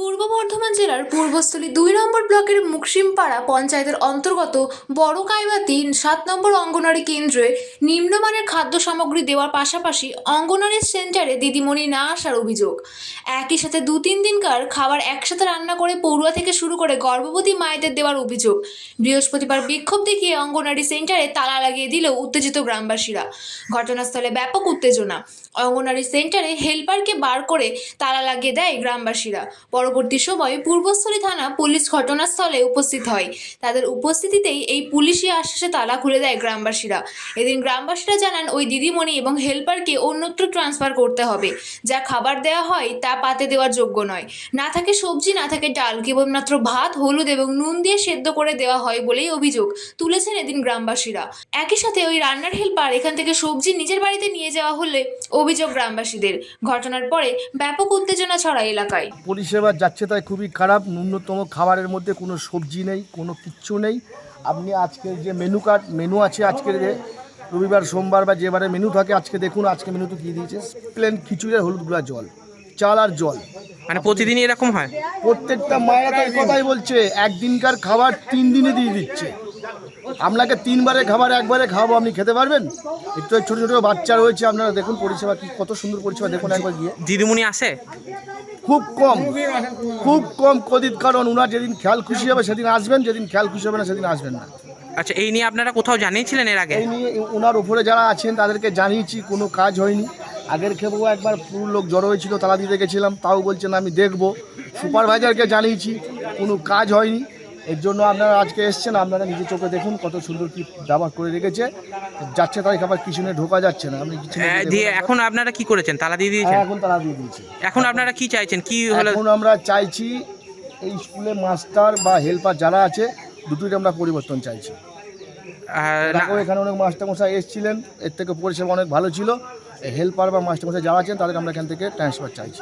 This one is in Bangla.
পূর্ব বর্ধমান জেলার পূর্বস্থলী দুই নম্বর ব্লকের মুকসিমপাড়া পঞ্চায়েতের অন্তর্গত বড় কাইবাতি সাত নম্বর অঙ্গনারী কেন্দ্রে নিম্নমানের খাদ্য সামগ্রী দেওয়ার পাশাপাশি অঙ্গনারী সেন্টারে দিদিমণি না আসার অভিযোগ। একই সাথে দু তিন দিনকার খাবার একসাথে রান্না করে পড়ুয়া থেকে শুরু করে গর্ভবতী মায়েদের দেওয়ার অভিযোগ। বৃহস্পতিবার বিক্ষোভ দেখিয়ে অঙ্গনারী সেন্টারে তালা লাগিয়ে দিলেও উত্তেজিত গ্রামবাসীরা। ঘটনাস্থলে ব্যাপক উত্তেজনা। অঙ্গনারী সেন্টারে হেল্পারকে বার করে তালা লাগিয়ে দেয় গ্রামবাসীরা। পরবর্তী সময়ে পূর্বস্থলী থানা পুলিশ ঘটনাস্থলে উপস্থিত হয়। তাদের উপস্থিতিতেই এই পুলিশি আশ্বাসে তালা খুলে দেয় গ্রামবাসীরা। এদিন গ্রামবাসীরা জানান, ওই দিদিমণি এবং হেল্পারকে অন্যত্র ট্রান্সফার করতে হবে। যা খাবার দেওয়া হয় তা পাতে দেওয়ার যোগ্য নয়। না থাকে সবজি, না থাকে ডাল, কেবলমাত্র ভাত, হলুদ এবং নুন দিয়ে সেদ্ধ করে দেওয়া হয় বলেই অভিযোগ তুলেছেন এদিন গ্রামবাসীরা। একই সাথে ওই রান্নার হেল্পার এখান থেকে সবজি নিজের বাড়িতে নিয়ে যাওয়া হলে অভিযোগ গ্রামবাসীদের। ঘটনার পরে ব্যাপক উত্তেজনা ছড়ায় এলাকায়। পরিষেবা যাচ্ছে তাই খুবই খারাপ। ন্যূনতম খাবারের মধ্যে কোনো সবজি নেই কোনো কিচ্ছু নেই। আপনি আজকের যে মেনু কার্ড মেনু আছে আজকের যে রবিবার সোমবার বা যেবারে মেনু থাকে আজকে দেখুন আজকে মেনুতে কী দিয়েছে। প্লেন খিচুড়ি আর হলুদ গুঁড়া জল চাল আর জল। মানে প্রতিদিনই এরকম হয়? প্রত্যেকটা মায়েরা তো এই কথাই বলছে একদিনকার খাবার তিন দিনে দিয়ে দিচ্ছে। আপনাকে তিনবারে খাবার একবারে খাওয়াবো আপনি খেতে পারবেন? একটু ছোটো ছোটো বাচ্চা রয়েছে আপনারা দেখুন পরিষেবা কি কত সুন্দর পরিষেবা দেখুন একবার গিয়ে। দিদিমণি আসে? খুব কম খুব কম কদিত কারণ ওনার যেদিন খেয়াল খুশি হবে সেদিন আসবেন যেদিন খেয়াল খুশি হবে না সেদিন আসবেন না। আচ্ছা এই নিয়ে আপনারা কোথাও জানিয়েছিলেন এর আগে? এই নিয়ে ওনার উপরে যারা আছেন তাদেরকে জানিয়েছি কোনো কাজ হয়নি। আগের খেপেও একবার পুরো লোক জড়ো হয়েছিল তালা দিতে গেছিলাম তাও বলছেন আমি দেখব। সুপারভাইজারকে জানিয়েছি কোনো কাজ হয়নি। এর জন্য আপনারা আজকে এসছেন আপনারা নিজে চোখে দেখুন কত সুন্দর কি দাবার করে রেখেছে। যাচ্ছে তাই খাবার কিছু নিয়ে ঢোকা যাচ্ছে না আপনি দিয়ে এখন আপনারা কি করেছেন? তালা দিয়ে দিয়েছেন? এখন তালা দিয়ে দিয়েছে। এখন আপনারা কি চাইছেন? কি হলো? এখন আমরা চাইছি এই স্কুলে মাস্টার বা হেল্পার যারা আছে দুটোই আমরা পরিবর্তন চাইছি। এখানে অনেক মাস্টারমশাই এসেছিলেন এর থেকে পরিষেবা অনেক ভালো ছিল। হেল্পার বা মাস্টারমশাই যারা আছেন তাদের আমরা এখান থেকে ট্রান্সফার চাইছি।